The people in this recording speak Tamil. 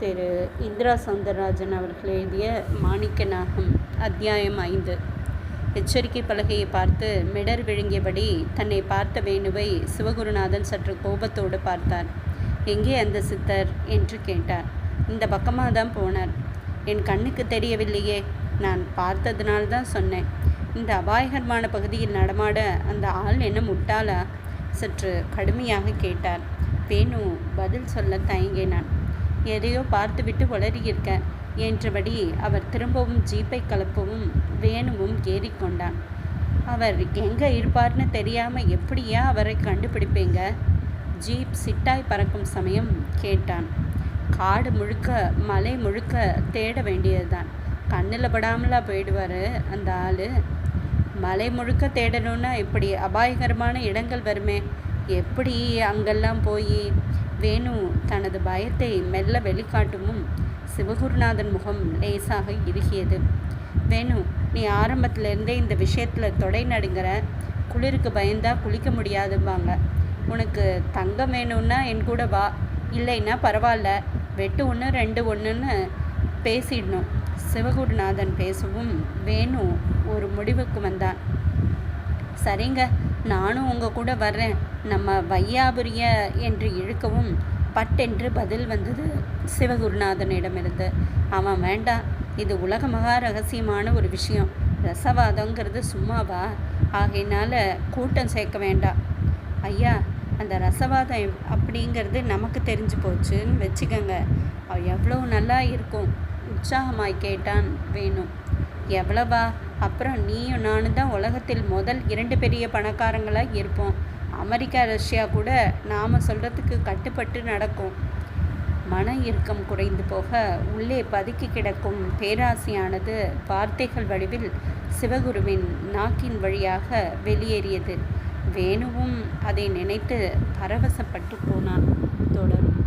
திரு இந்திரா சௌந்தரராஜன் அவர்கள் எழுதிய மாணிக்க நாகம் அத்தியாயம் ஐந்து. எச்சரிக்கை பலகையை பார்த்து மிடர் விழுங்கியபடி தன்னை பார்த்த வேணுவை சிவகுருநாதன் சற்று கோபத்தோடு பார்த்தார். எங்கே அந்த சித்தர் என்று கேட்டார். இந்த பக்கமாக தான் போனார். என் கண்ணுக்கு தெரியவில்லையே. நான் பார்த்ததுனால்தான் சொன்னேன். இந்த அபாயகரமான பகுதியில் நடமாட அந்த ஆள் என்ன முட்டாளா சற்று கடுமையாக கேட்டார். வேணு பதில் சொல்ல தயங்கினான். எதையோ பார்த்துவிட்டு உளறியிருக்க. என்றபடி அவர் திரும்பவும் ஜீப்பை கலப்பவும் வேணுவும் ஏறிக்கொண்டான். அவர் எங்கே இருப்பார்னு தெரியாமல் எப்படியா அவரை கண்டுபிடிப்பீங்க? ஜீப் சிட்டாய் பறக்கும் சமயம் கேட்டான். காடு முழுக்க மலை முழுக்க தேட வேண்டியதுதான். கண்ணில் படாமலா போயிடுவார் அந்த ஆள். மலை முழுக்க தேடணும்னா இப்படி அபாயகரமான இடங்கள் வருமே. எப்படி அங்கெல்லாம் போய் வேணு தனது பயத்தை மெல்ல வெளிக்காட்டவும் சிவகுருநாதன் முகம் லேசாக இறுகியது. வேணு நீ ஆரம்பத்திலேருந்தே இந்த விஷயத்தில் தொடை நடுங்கிற. குளிருக்கு பயந்தா குளிக்க முடியாதும்பாங்க. உனக்கு தங்கம் வேணும்னா என் கூட வா. இல்லைன்னா பரவாயில்ல வெட்டு ஒன்று ரெண்டு ஒன்றுன்னு பேசிடணும். சிவகுருநாதன் பேசவும் வேணு ஒரு முடிவுக்கு வந்தான். சரிங்க நானும் உங்கள் கூட வர்றேன். நம்ம வையாபுரிய என்று இழுக்கவும் பட்டென்று பதில் வந்தது சிவகுருநாதனிடமிருந்து. அவன் வேண்டாம் இது உலக மகா ரகசியமான ஒரு விஷயம். ரசவாதங்கிறது சும்மாவா? ஆகையினால கூட்டம் சேர்க்க வேண்டாம். ஐயா அந்த ரசவாதம் அப்படிங்கிறது நமக்கு தெரிஞ்சு போச்சுன்னு வச்சுக்கோங்க. எவ்வளோ நல்லா இருக்கும். உற்சாகமாய் கேட்டான் வேணும் எவ்வளவா? அப்புறம் நீயும் நானும் தான் உலகத்தில் முதல் இரண்டு பெரிய பணக்காரங்களாக இருப்போம். அமெரிக்கா ரஷ்யா கூட நாம் சொல்கிறதுக்கு கட்டுப்பட்டு நடக்கும். மன இறுக்கம் குறைந்து போக உள்ளே பதுக்கி கிடக்கும் பேராசையானது வார்த்தைகள் வடிவில் சிவகுருவின் நாக்கின் வழியாக வெளியேறியது. வேணுவும் அதை நினைத்து பரவசப்பட்டு போனான். தொடரும்.